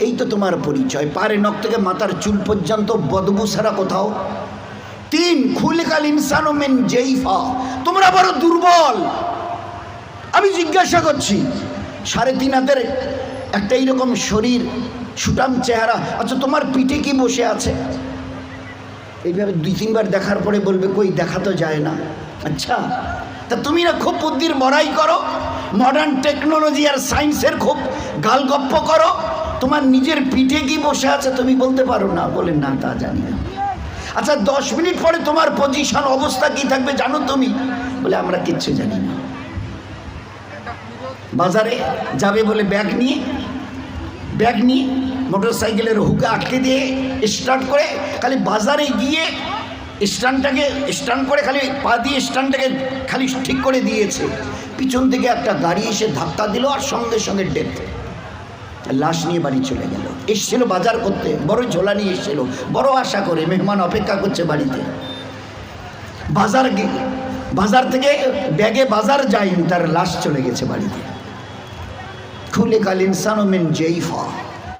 এই তো তোমার পরিচয়। পারে নখ থেকে মাথার চুল পর্যন্ত বদবু সারা কোথাও? তিন খুলিকাল ইনসান মেন জেইফা। তোমরা বড় দুর্বল। আমি জিজ্ঞাসা করছি, সাড়ে তিন হাতের একটা এইরকম শরীর সুটাম চেহারা আচ্ছা তোমার পিঠে কি বসে আছে? এইভাবে দুই, তিনবার দেখার পরে বলবে, কই, দেখা তো যায় না। আচ্ছা তা তুমি না খুব বুদ্ধির বড়াই করো মডার্ন টেকনোলজি আর সায়েন্সের খুব গালগপ্প করো। তোমার নিজের পিঠে কি বসে আছে তুমি বলতে পারো না। বলে না, তা জানি না। আচ্ছা দশ মিনিট পরে তোমার পজিশন অবস্থা কি থাকবে জানো তুমি? বলে, আমরা কিচ্ছু জানি না। বাজারে যাবে বলে ব্যাগ নিয়ে ব্যাগ নিয়ে মোটর সাইকেলের হুকে আটকে দিয়ে স্টার্ট করে খালি বাজারে গিয়ে স্ট্যান্ডটাকে, স্ট্যান্ড করে খালি পা দিয়ে স্ট্যান্ডটাকে খালি ঠিক করে দিয়েছে। পিছন থেকে একটা গাড়ি এসে ধাক্কা দিল আর সঙ্গে সঙ্গে ডেথ লাশ নিয়ে বাড়ি চলে গেল। এসছিল বাজার করতে। বড় ঝোলা নিয়ে এসছিল। বড় আশা করে মেহমান অপেক্ষা করছে বাড়িতে। বাজার বাজার থেকে ব্যাগে বাজার যায়নি, তার লাশ চলে গেছে বাড়িতে। খুলে কাল ইনসান মেন জেইফা।